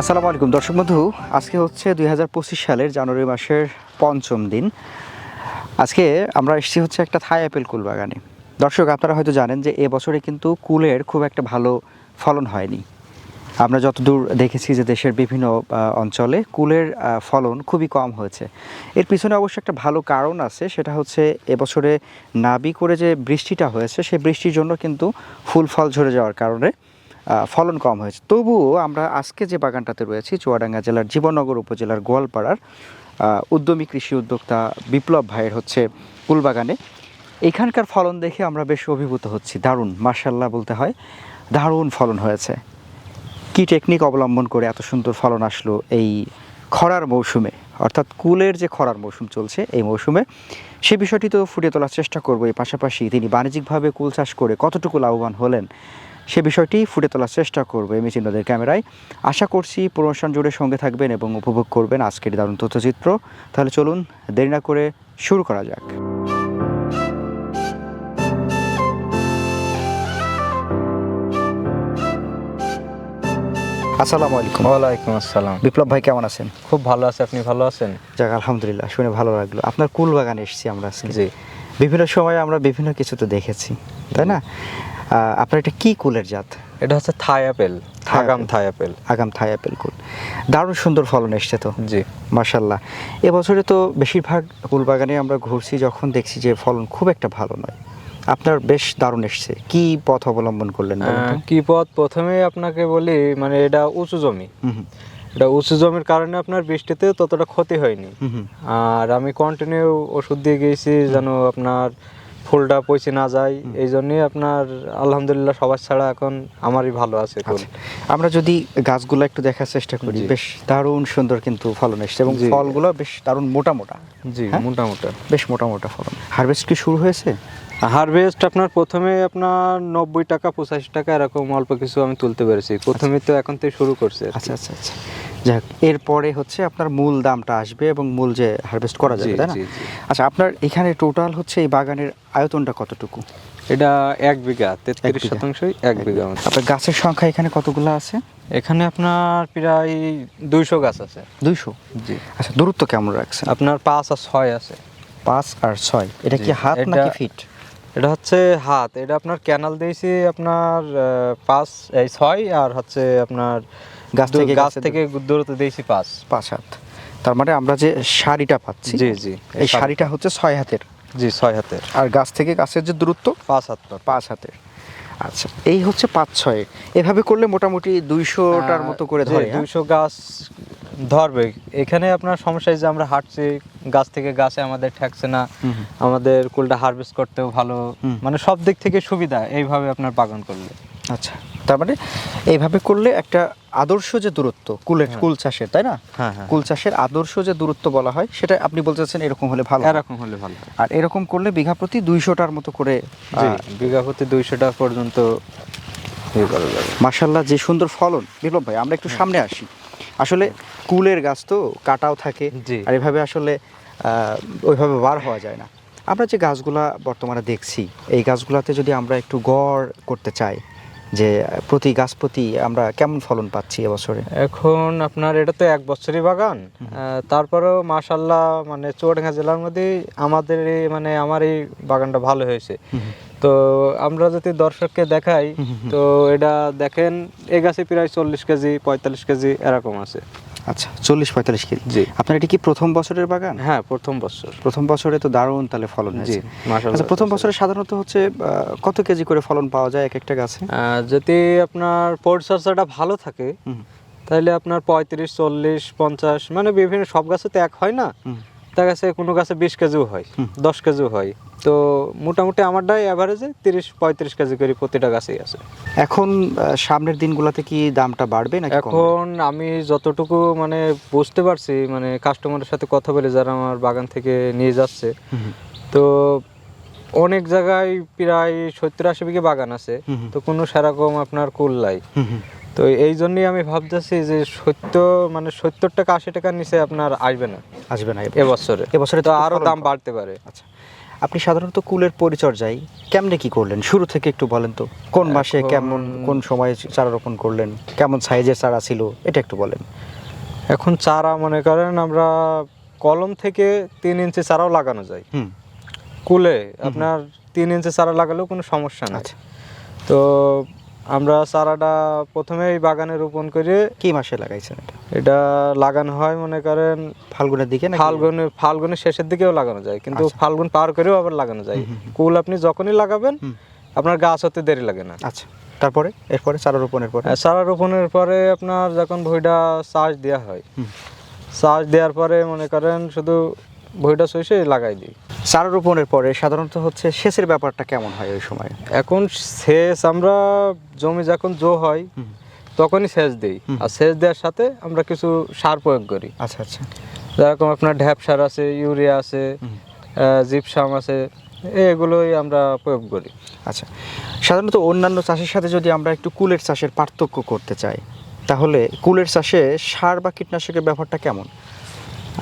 আসসালামু আলাইকুম। দর্শক বন্ধু, আজকে হচ্ছে দুই হাজার পঁচিশ সালের জানুয়ারি মাসের পঞ্চম দিন। আজকে আমরা এসেছি হচ্ছে একটা থাই অ্যাপেল কুল বাগানে। দর্শক, আপনারা হয়তো জানেন যে এবছরে কিন্তু কুলের খুব একটা ভালো ফলন হয়নি। আমরা যতদূর দেখেছি যে দেশের বিভিন্ন অঞ্চলে কুলের ফলন খুবই কম হয়েছে। এর পিছনে অবশ্য একটা ভালো কারণ আছে, সেটা হচ্ছে এবছরে নাবি করে যে বৃষ্টিটা হয়েছে সেই বৃষ্টির জন্য কিন্তু ফুল ফল ঝরে যাওয়ার কারণে ফলন কম হয়েছে। তবুও আমরা আজকে যে বাগানটাতে রয়েছি, চুয়াডাঙ্গা জেলার জীবননগর উপজেলার গোয়ালপাড়ার উদ্যমী কৃষি উদ্যোক্তা বিপ্লব ভাইয়ের হচ্ছে ফুলবাগানে। এখানকার ফলন দেখে আমরা বেশ অভিভূত হচ্ছি। দারুণ মার্শাল্লাহ বলতে হয়, দারুণ ফলন হয়েছে। কি টেকনিক অবলম্বন করে এত সুন্দর ফলন আসলো এই খরার মৌসুমে? অর্থাৎ কুলের যে খরার মৌসুম চলছে এই মৌসুমে, সে বিষয়টি তো ফুটিয়ে তোলার চেষ্টা করব। এর পাশাপাশি তিনি বাণিজ্যিকভাবে কুল চাষ করে কতটুকু লাভবান হলেন, সে বিষয়টি ফুটে তোলার চেষ্টা করব এম চিহ্নদের ক্যামেরায়। আশা করছি প্রমোশন জুড়ে সঙ্গে থাকবেন এবং উপভোগ করবেন আজকের এই দারুণ তথ্যচিত্র। তাহলে চলুন দেরি না করে শুরু করা যাক। আসসালামু আলাইকুম। ওয়ালাইকুম আসসালাম। বিপ্লব ভাই কেমন আছেন? খুব ভালো আছে আপনি ভালো আছেন? যাক আলহামদুলিল্লাহ শুনে ভালো লাগল। আপনার কুল বাগানে এসেছি আমরা আজকে। জি। বিভিন্ন সময় আমরা বিভিন্ন কিছু তো দেখেছি তাই না? আপনার এটা কি কুলের জাত? এটা হচ্ছে থাই থাই আগাম থাই অ্যাপেল আগাম থাই অ্যাপেল কুল। দারুণ সুন্দর ফলন এসছে তো। জি। মার্শাল্লাহ এবছরে তো বেশিরভাগ কুল বাগানে আমরা ঘুরছি যখন দেখছি যে ফলন খুব একটা ভালো নয়। আপনার বেশ দারুণ এসছে। কি পথ অবলম্বন করলেন কি পথ? প্রথমে আপনাকে বলি মানে এটা উঁচু জমি। এটা উঁচু জমির কারণে আপনার বৃষ্টিতে ততটা ক্ষতি হয়নি। আর আমি কন্টিনিউ ওষুধ দিয়ে গিয়েছি যেন আপনার ফুলটা পচে না যায়। এই জন্যই আপনার আলহামদুলিল্লাহ সবার ছাড়া এখন আমারই ভালো আছে আচ্ছা আমরা যদি গাছগুলো একটু দেখার চেষ্টা করি বেশ দারুণ সুন্দর কিন্তু ফলন এসছে এবং ফলগুলো বেশ দারুণ মোটা মোটা জি হ্যাঁ? মোটামুটি বেশ মোটা মোটা ফলন। হারভেস্ট কি শুরু হয়েছে? হারভেস্ট আপনার প্রথমে আপনার নব্বই টাকা পঁচাশি টাকা এরকম অল্প কিছু আমি তুলতে পেরেছি। প্রথমে তো এখন থেকে শুরু করছে আচ্ছা আচ্ছা আচ্ছা। যাক এরপরে হচ্ছে আপনার মূল দামটা আসবে এবং মূল যে হারভেস্ট করা যাবে তাই না। আচ্ছা আপনার এখানে টোটাল হচ্ছে এই বাগানের আয়তনটা কতটুকু? এটা এক বিঘা তেত্রিশ শতাংশই এক বিঘা। আপনার গাছের সংখ্যা এখানে কতগুলো আছে? এখানে আপনার প্রায় দুইশো গাছ আছে। দুইশো? জি। আচ্ছা দূরত্ব কেমন রাখছে আপনার পাঁচ আর ছয় আছে। পাঁচ আর ছয়। এটা কি হাত নাকি ফিট এটা হচ্ছে হাত এটা আপনার ক্যানাল দিয়েছি আপনার পাঁচ এই ছয় আর হচ্ছে আপনার গাছ থেকে গাছ থেকে দূরত্ব। দিয়েছি পাঁচ। পাঁচ হাত। তার মানে আমরা যে শাড়িটা পাচ্ছি জি জি এই শাড়িটা হচ্ছে ছয় হাতের। জি ছয় হাতের। আর গাছ থেকে গাছের যে দূরত্ব পাঁচ হাত পাঁচ হাতের। আচ্ছা এই হচ্ছে পাঁচ ছয়। এভাবে করলে মোটামুটি দুইশোটার মতো করে ধরে হ্যাঁ? দুইশো গাছ ধরবে। এখানে আপনার সমস্যা যে আমরা হাঁটছি গাছ থেকে গাছে আমাদের ঠেকছে না। আমাদের কুলটা হারভেস্ট করতেও ভালো মানে সব দিক থেকে সুবিধা এইভাবে আপনার বাগান করলে। আচ্ছা। তার মানে এইভাবে করলে একটা আদর্শ যে দূরত্ব কুলের কুল চাষের তাই না? হ্যাঁ হ্যাঁ কুল চাষের আদর্শ যে দূরত্ব বলা হয় সেটা আপনি বলতে চাচ্ছেন এরকম হলে ভালো এরকম হলে ভালো আর এরকম করলে বিঘা প্রতি দুইশোটার মতো করে বিঘা প্রতি দুইশো টাকা পর্যন্ত ইয়ে মার্শাল্লাহ যে সুন্দর ফলন। বিপ্লব ভাই আমরা একটু সামনে আসি। আসলে কুলের গাছ তো কাটাও থাকে আর এভাবে আসলে আহ, ওইভাবে বার হওয়া যায় না। আমরা যে গাছগুলা বর্তমানে দেখছি এই গাছগুলাতে যদি আমরা একটু গড় করতে চাই যে প্রতি গাছ প্রতি আমরা কেমন ফলন পাচ্ছি এবছরে? এখন আপনার এটা তো এক বছরই বাগান। তারপরেও মাশাল্লাহ মানে চুয়াডাঙ্গা জেলার মধ্যে আমাদের মানে আমার এই বাগানটা ভালো হয়েছে। তো আমরা যদি দর্শককে দেখাই তো এটা দেখেন এই গাছে প্রায় চল্লিশ কেজি পঁয়তাল্লিশ কেজি এরকম আছে। আচ্ছা চল্লিশ পঁয়তাল্লিশ কেজি। জি। আপনার এটি কি প্রথম বছরের বাগান? হ্যাঁ প্রথম বছর। প্রথম বছরে তো দারুণ তাহলে ফলন জি। হয়েছে আচ্ছা প্রথম বছরে সাধারণত হচ্ছে কত কেজি করে ফলন পাওয়া যায় এক একটা গাছে? যদি আপনার পরিচর্যাটা ভালো থাকে হুম। তাহলে আপনার পঁয়ত্রিশ চল্লিশ পঞ্চাশ মানে বিভিন্ন সব গাছে তো এক হয় না। দেখা গেছে কোনো গাছে বিশ কেজিও হয় দশ কেজিও হয়। তো মোটামুটি আমারটাই অ্যাভারেজে তিরিশ পঁয়ত্রিশ কেজি করে প্রতিটা গাছেই আছে। এখন সামনের দিনগুলোতে কি দামটা বাড়বে না এখন আমি যতটুকু মানে বুঝতে পারছি মানে কাস্টমারের সাথে কথা বলে যারা আমার বাগান থেকে নিয়ে যাচ্ছে তো অনেক জায়গায় প্রায় সত্তর আশি বিঘে বাগান আছে। তো কোনো সেরকম আপনার কুল হুম। তো এই জন্যই আমি ভাবতেছি যে সত্য মানে সত্তর টাকা আশি টাকার নিচে আপনার আসবে না। আসবে না এবছরে। এবছরে তো আরও দাম বাড়তে পারে। আচ্ছা আপনি সাধারণত কুলের পরিচর্যায় কেমনে কি করলেন? শুরু থেকে একটু বলেন তো কোন মাসে কেমন কোন সময়ে চারা রোপণ করলেন? কেমন সাইজের চারা ছিল? এটা একটু বলেন। এখন চারা মনে করেন আমরা কলম থেকে তিন ইঞ্চি চারাও লাগানো যায়। হুম। কুলে আপনার তিন ইঞ্চি চারা লাগালেও কোনো সমস্যা না আচ্ছা। তো আমরা চারাটা প্রথমে এই বাগানে রোপণ করে কি মাসে লাগাইছেন এটা? এটা লাগানো হয় মনে করেন ফাল্গুনের দিকে ফাল্গুনের ফাল্গুনের শেষের দিকেও লাগানো যায় কিন্তু আচ্ছা। ফাল্গুন পার করেও আবার লাগানো যায়। কুল আপনি যখনই লাগাবেন আপনার গাছ হতে দেরি লাগে না। আচ্ছা। তারপরে? এরপরে? চারা রোপণের পরে? আর চারা রোপণের পরে আপনার যখন ভুঁইটা চাষ দেওয়া হয়। চাষ দেওয়ার পরে মনে করেন শুধু ভুঁইটা সইসে লাগাই দিই। চারা রোপণের পরে সাধারণত হচ্ছে সেচের ব্যাপারটা কেমন হয় ওই সময়? এখন সেচ আমরা জমি যখন জো হয় তখনই সেচ দিই। আর সেচ দেওয়ার সাথে আমরা কিছু সার প্রয়োগ করি। আচ্ছা আচ্ছা। যেরকম আপনার ঢ্যাপ সার আছে ইউরিয়া আছে জিপসাম আছে এগুলোই আমরা প্রয়োগ করি। আচ্ছা সাধারণত অন্যান্য চাষের সাথে যদি আমরা একটু কুলের চাষের পার্থক্য করতে চাই তাহলে কুলের চাষে সার বা কীটনাশকের ব্যাপারটা কেমন?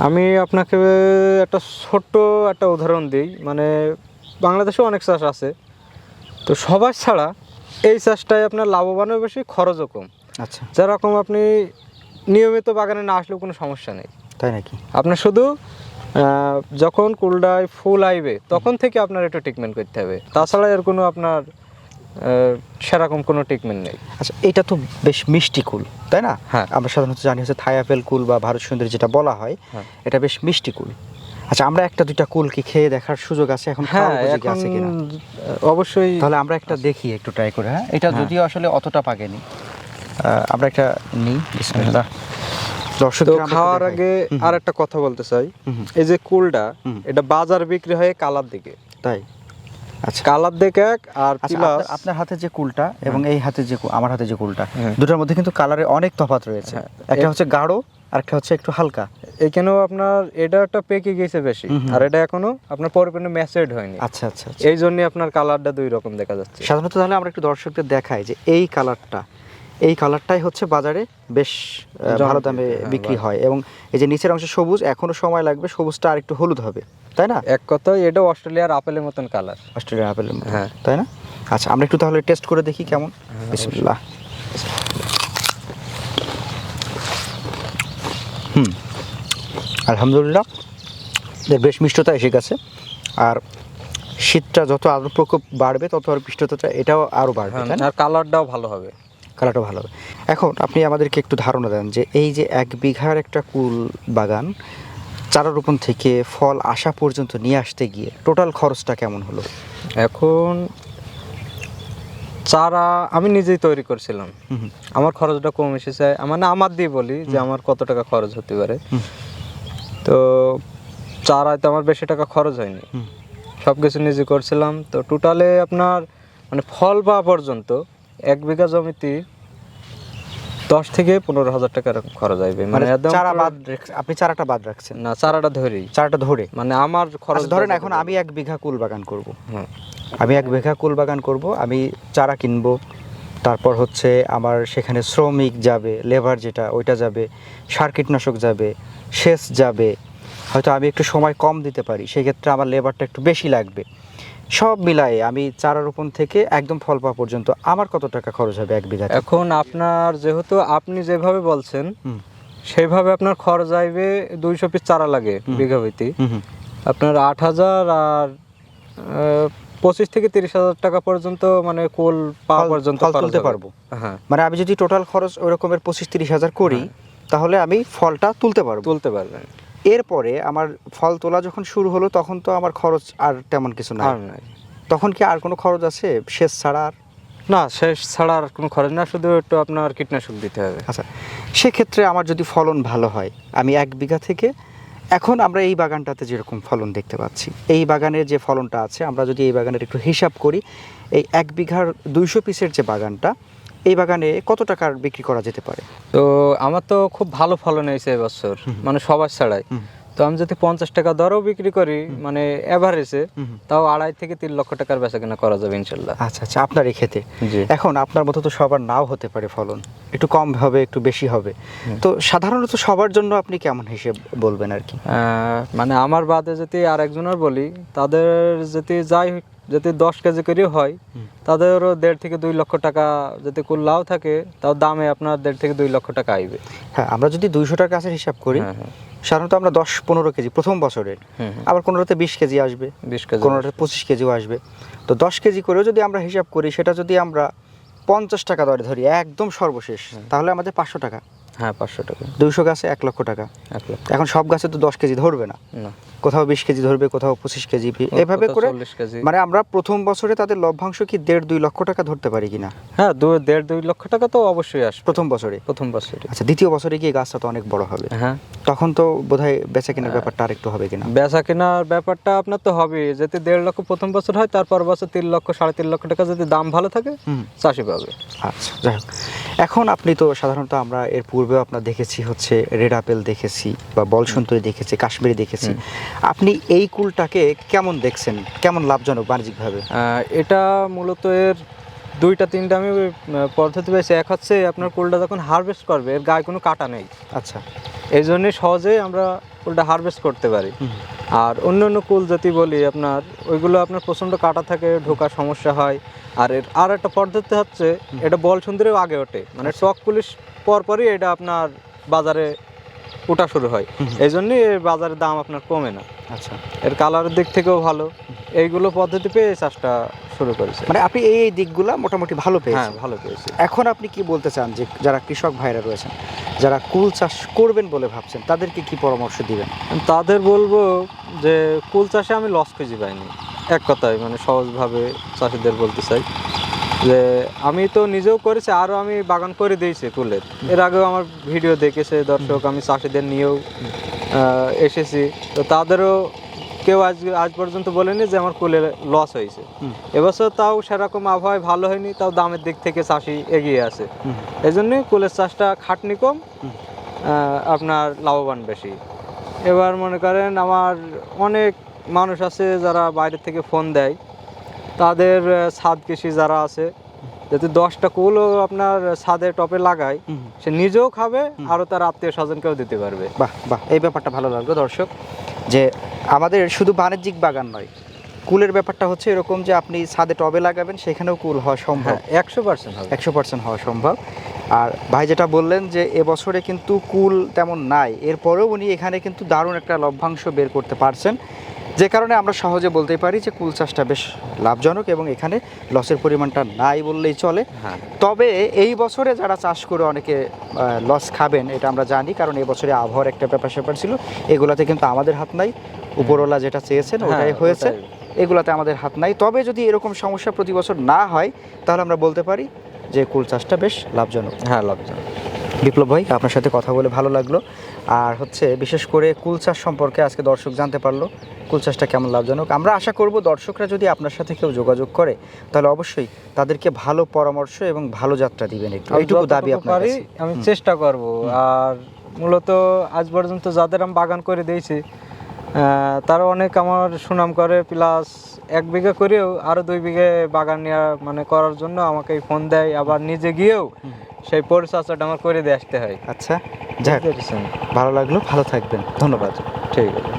আমি আপনাকে একটা ছোট্ট একটা উদাহরণ দিই। মানে বাংলাদেশে অনেক চাষ আছে। তো সবার ছাড়া এই চাষটায় আপনার লাভবানও বেশি খরচও কম। আচ্ছা। যেরকম আপনি নিয়মিত বাগানে না আসলেও কোনো সমস্যা নেই। তাই নাকি? আপনার শুধু যখন কুলডায় ফুল আইবে তখন থেকে আপনার একটু ট্রিটমেন্ট করতে হবে। তাছাড়া এর কোনো আপনার সেরকম কোনো ট্রিটমেন্ট নেই। আচ্ছা এটা তো বেশ মিষ্টি কুল তাই না? হ্যাঁ। আমরা সাধারণত জানি হচ্ছে থাই আপেল কুল বা ভারত সুন্দরী যেটা বলা হয় হ্যাঁ। এটা বেশ মিষ্টি কুল। আচ্ছা আমরা একটা দুইটা কুল কি খেয়ে দেখার সুযোগ আছে এখন হ্যাঁ আছে কিনা? অবশ্যই তাহলে আমরা একটা দেখি একটু ট্রাই করে হ্যাঁ? এটা যদিও আসলে অতটা পাকেনি। আমরা একটা নিই বিসমিল্লাহ। দর্শক খাওয়ার আগে আর একটা কথা বলতে চাই। এই যে কুলটা। এটা বাজার বিক্রি হয় কালার দিকে। তাই? আচ্ছা। কালার এক আর আচ্ছা প্লাস। আপনার- হাতে যে কুলটা এবং এই হাতে যে আমার হাতে যে কুলটা হ্যাঁ। দুটার মধ্যে কিন্তু কালারে অনেক তফাৎ রয়েছে। হ্যাঁ। একটা হচ্ছে গাঢ় আর একটা হচ্ছে একটু হালকা। এখানেও আপনার এটা একটা পেকে গেছে বেশি। আর এটা এখনও আপনার পরিপূর্ণ ম্যাচুরড হয়নি। আচ্ছা আচ্ছা আচ্ছা। এই জন্য আপনার কালারটা দুই রকম দেখা যাচ্ছে। সাধারণত তাহলে আমরা একটু দর্শকদের দেখাই যে এই কালারটা এই কালারটাই হচ্ছে বাজারে বেশ ভালো দামে বিক্রি হ্যাঁ, হয়। এবং এই যে নিচের অংশ সবুজ এখনও সময় লাগবে সবুজটা আর একটু হলুদ হবে। তাই না? এক কথায় এটা অস্ট্রেলিয়ার আপেলের মতন কালার অস্ট্রেলিয়ার আপেলের মতো, হ্যাঁ। তাই না? আচ্ছা আমরা একটু তাহলে টেস্ট করে দেখি কেমন। বিসমিল্লাহ। হুম আলহামদুলিল্লাহ। বেশ মিষ্টতা এসে গেছে। আর শীতটা যত আরও প্রকোপ বাড়বে তত আর মিষ্টতাটা এটাও আরও বাড়বে তাই না? আর কালারটাও ভালো হবে। কালারটা ভালো হবে। এখন আপনি আমাদেরকে একটু ধারণা দেন যে এই যে এক বিঘার একটা কুল বাগান চারা রোপণ থেকে ফল আসা পর্যন্ত নিয়ে আসতে গিয়ে টোটাল খরচটা কেমন হলো? এখন চারা আমি নিজেই তৈরি করছিলাম। আমার খরচটা কম এসেছে। মানে আমার দিয়ে বলি যে আমার কত টাকা খরচ হতে পারে। তো চারায় তো আমার বেশি টাকা খরচ হয়নি। সব কিছু নিজে করছিলাম। তো টোটালে আপনার মানে ফল পাওয়া পর্যন্ত এক বিঘা জমিতে দশ থেকে পনেরো হাজার টাকা এরকম খরচ আসবে মানে মানে একদম চারা বাদ আপনি চারাটা বাদ রাখছেন। না চারাটা ধরেই। চারাটা ধরে? মানে আমার খরচ আচ্ছা, ধরেন এখন আমি এক বিঘা কুল বাগান করব। হ্যাঁ আমি এক বিঘা কুল বাগান করব আমি চারা কিনবো তারপর হচ্ছে আমার সেখানে শ্রমিক যাবে লেবার যেটা ওইটা যাবে সার কীটনাশক যাবে সেচ যাবে হয়তো আমি একটু সময় কম দিতে পারি সেক্ষেত্রে আমার লেবারটা একটু বেশি লাগবে। সব মিলায়ে আমি চারা রোপণ থেকে একদম ফল পাওয়া পর্যন্ত আমার কত টাকা খরচ হবে এক বিঘা এখন আপনার যেহেতু আপনি যেভাবে বলছেন সেইভাবে আপনার খরচ আসবে দুইশো পিস চারা লাগে বিঘা হুম। আপনার আট হাজার আর পঁচিশ থেকে তিরিশ হাজার টাকা পর্যন্ত মানে কোল পাওয়া পর্যন্ত তুলতে পারব। হ্যাঁ। মানে আমি যদি টোটাল খরচ ওই রকমের পঁচিশ তিরিশ হাজার করি তাহলে আমি ফলটা তুলতে পারব। তুলতে পারবেন। এরপরে আমার ফল তোলা যখন শুরু হলো তখন তো আমার খরচ আর তেমন কিছু না তখন কি আর কোনো খরচ আছে? শেষ ছাড়া আর? না শেষ ছাড়া আর কোনো খরচ না শুধু একটু আপনার কীটনাশক দিতে হবে। আচ্ছা সেক্ষেত্রে আমার যদি ফলন ভালো হয় আমি এক বিঘা থেকে এখন আমরা এই বাগানটাতে যেরকম ফলন দেখতে পাচ্ছি এই বাগানের যে ফলনটা আছে আমরা যদি এই বাগানের একটু হিসাব করি এই এক বিঘার দুইশো পিসের যে বাগানটা এই বাগানে কত টাকার বিক্রি করা যেতে পারে? তো আমার তো খুব ভালো ফলন হয়েছে এবছর মানে সবার ছাড়াই। তো আমি যদি পঞ্চাশ টাকা দরও বিক্রি করি মানে এভারেজে তাও আড়াই থেকে তিন লক্ষ টাকার বেচা কেনা করা যাবে ইনশাল্লাহ। আচ্ছা আচ্ছা আপনার এই ক্ষেতে। জি। এখন আপনার মতো তো সবার নাও হতে পারে ফলন। একটু কম হবে একটু বেশি হবে। তো সাধারণত সবার জন্য আপনি কেমন হিসেব বলবেন আর কি? মানে আমার বাদে যদি আর একজনের বলি তাদের যদি যাই হোক, যদি দশ কেজি করে হয় তাদেরও দেড় থেকে দুই লক্ষ টাকা যদি কুল লাউ থাকে তাও দামে আপনার দেড় থেকে দুই লক্ষ টাকা আইবে। হ্যাঁ আমরা যদি দুইশো টাকা কাছে হিসাব করি হ্যাঁ, হ্যাঁ। সাধারণত আমরা দশ পনেরো কেজি প্রথম বছরের। আবার কোনোটাতে বিশ কেজি আসবে বিশ কেজি কোনোটাতে পঁচিশ কেজিও আসবে। তো দশ কেজি করেও যদি আমরা হিসাব করি সেটা যদি আমরা পঞ্চাশ টাকা দরে ধরি একদম সর্বশেষ তাহলে আমাদের পাঁচশো টাকা। হ্যাঁ পাঁচশো টাকা। দুইশো গাছে এক লক্ষ টাকা। এক লক্ষ। এখন সব গাছে তো দশ কেজি ধরবে না। না। কোথাও বিশ কেজি ধরবে কোথাও পঁচিশ কেজি। এভাবে করে মানে আমরা প্রথম বছরে তাদের লভ্যাংশ কি দেড় দুই লক্ষ টাকা ধরতে পারি কিনা? হ্যাঁ দু দেড় দুই লক্ষ টাকা তো অবশ্যই আসবে। প্রথম বছরে? প্রথম বছরে। আচ্ছা দ্বিতীয় বছরে গিয়ে গাছটা তো অনেক বড় হবে। হ্যাঁ। তখন তো বোধহয় বেচা কেনার ব্যাপারটা আর একটু হবে কিনা? বেচা কেনার ব্যাপারটা আপনার তো হবে। যদি দেড় লক্ষ প্রথম বছর হয় তারপর বছর তিন লক্ষ সাড়ে তিন লক্ষ টাকা যদি দাম ভালো থাকে চাষি পাবে। আচ্ছা যাই হোক। এখন আপনি তো সাধারণত আমরা এর পূর্বেও আপনার দেখেছি হচ্ছে রেড আপেল দেখেছি বা বলসন্তরী দেখেছি কাশ্মীরি দেখেছি। আপনি এই কুলটাকে কেমন দেখছেন? কেমন লাভজনক বাণিজ্যিকভাবে? এটা মূলত এর দুইটা তিনটা আমি পদ্ধতি পেয়েছি। এক হচ্ছে আপনার কুলটা যখন হারভেস্ট করবে এর গায়ে কোনো কাটা নেই। আচ্ছা। এই জন্যে সহজেই আমরা কুলটা হারভেস্ট করতে পারি। আর অন্য অন্য কুল জাতি বলি আপনার ওইগুলো আপনার প্রচণ্ড কাটা থাকে ঢোকার সমস্যা হয়। আর এর আর একটা পদ্ধতি হচ্ছে এটা বল সুন্দরেও আগে ওঠে। মানে টক পুলিশ পরপরই এটা আপনার বাজারে ওটা শুরু হয়। এই জন্যই বাজারের দাম আপনার কমে না। আচ্ছা। এর কালারের দিক থেকেও ভালো। এইগুলো পদ্ধতি পেয়ে চাষটা শুরু করেছে। মানে আপনি এই এই দিকগুলা মোটামুটি ভালো হ্যাঁ পেয়েছেন। ভালো পেয়েছি। এখন আপনি কি বলতে চান যে যারা কৃষক ভাইরা রয়েছেন যারা কুল চাষ করবেন বলে ভাবছেন তাদেরকে কি পরামর্শ দিবেন? তাদের বলব যে কুল চাষে আমি লস খুঁজে পাইনি। এক কথায় মানে সহজভাবে চাষিদের বলতে চাই। যে আমি তো নিজেও করেছি আরও আমি বাগান করে দিয়েছি কুলের। এর আগেও আমার ভিডিও দেখেছে দর্শক আমি চাষিদের নিয়েও এসেছি। তো তাদেরও কেউ আজ আজ পর্যন্ত বলেনি যে আমার কুলে লস হয়েছে। এবছর তাও সেরকম আবহাওয়ায় ভালো হয়নি তাও দামের দিক থেকে চাষি এগিয়ে আছে। এই জন্যে কুলের চাষটা খাটনি কম আপনার লাভবান বেশি। এবার মনে করেন আমার অনেক মানুষ আছে যারা বাইরে থেকে ফোন দেয় তাদের ছাদ কৃষি যারা আছে যদি দশটা কুলও আপনার ছাদে টপে লাগায় সে নিজেও খাবে আরও তার আত্মীয় স্বজনকেও দিতে পারবে। বাহ বাহ এই ব্যাপারটা ভালো লাগল দর্শক। যে আমাদের শুধু বাণিজ্যিক বাগান নয় কুলের ব্যাপারটা হচ্ছে এরকম যে আপনি ছাদে টবে লাগাবেন সেখানেও কুল হওয়া সম্ভব। হ্যাঁ একশো পার্সেন্ট একশো পার্সেন্ট হওয়া সম্ভব। আর ভাই যেটা বললেন যে এবছরে কিন্তু কুল তেমন নাই এরপরেও উনি এখানে কিন্তু দারুণ একটা লভ্যাংশ বের করতে পারছেন। যে কারণে আমরা সহজে বলতে পারি যে কুল চাষটা বেশ লাভজনক এবং এখানে লসের পরিমাণটা নাই বললেই চলে। হ্যাঁ। তবে এই বছরে যারা চাষ করে অনেকে লস খাবেন এটা আমরা জানি কারণ এই বছরে আবহাওয়ার একটা ব্যাপার স্যাপার ছিল। এগুলাতে কিন্তু আমাদের হাত নাই। উপরওয়ালা যেটা চেয়েছেন ওটাই হ্যাঁ, হয়েছে এগুলাতে আমাদের হাত নাই। তবে যদি এরকম সমস্যা প্রতি বছর না হয় তাহলে আমরা বলতে পারি যে কুল চাষটা বেশ লাভজনক। হ্যাঁ লাভজনক। বিপ্লব ভাই আপনার সাথে কথা বলে ভালো লাগল। আর হচ্ছে বিশেষ করে কুল চাষ সম্পর্কে আজকে দর্শক জানতে পারল কুল চাষটা কেমন লাভজনক। আমরা আশা করব দর্শকরা যদি আপনার সাথে কেউ যোগাযোগ করে তাহলে অবশ্যই তাদেরকে ভালো পরামর্শ এবং ভালো যাত্রা দিবেন একটু। এইটুকু দাবি আপনার আমি চেষ্টা করব। আর মূলত আজ পর্যন্ত যাদের আমি বাগান করে দিয়েছি তারা অনেক আমার সুনাম করে প্লাস এক বিঘা করেও আরও দুই বিঘে বাগান নেওয়া মানে করার জন্য আমাকে ফোন দেয়। আবার নিজে গিয়েও সেই পরিচর্চাটা আমার করে দিয়ে আসতে হয়। আচ্ছা ভালো লাগল ভালো থাকবেন ধন্যবাদ। ঠিক আছে।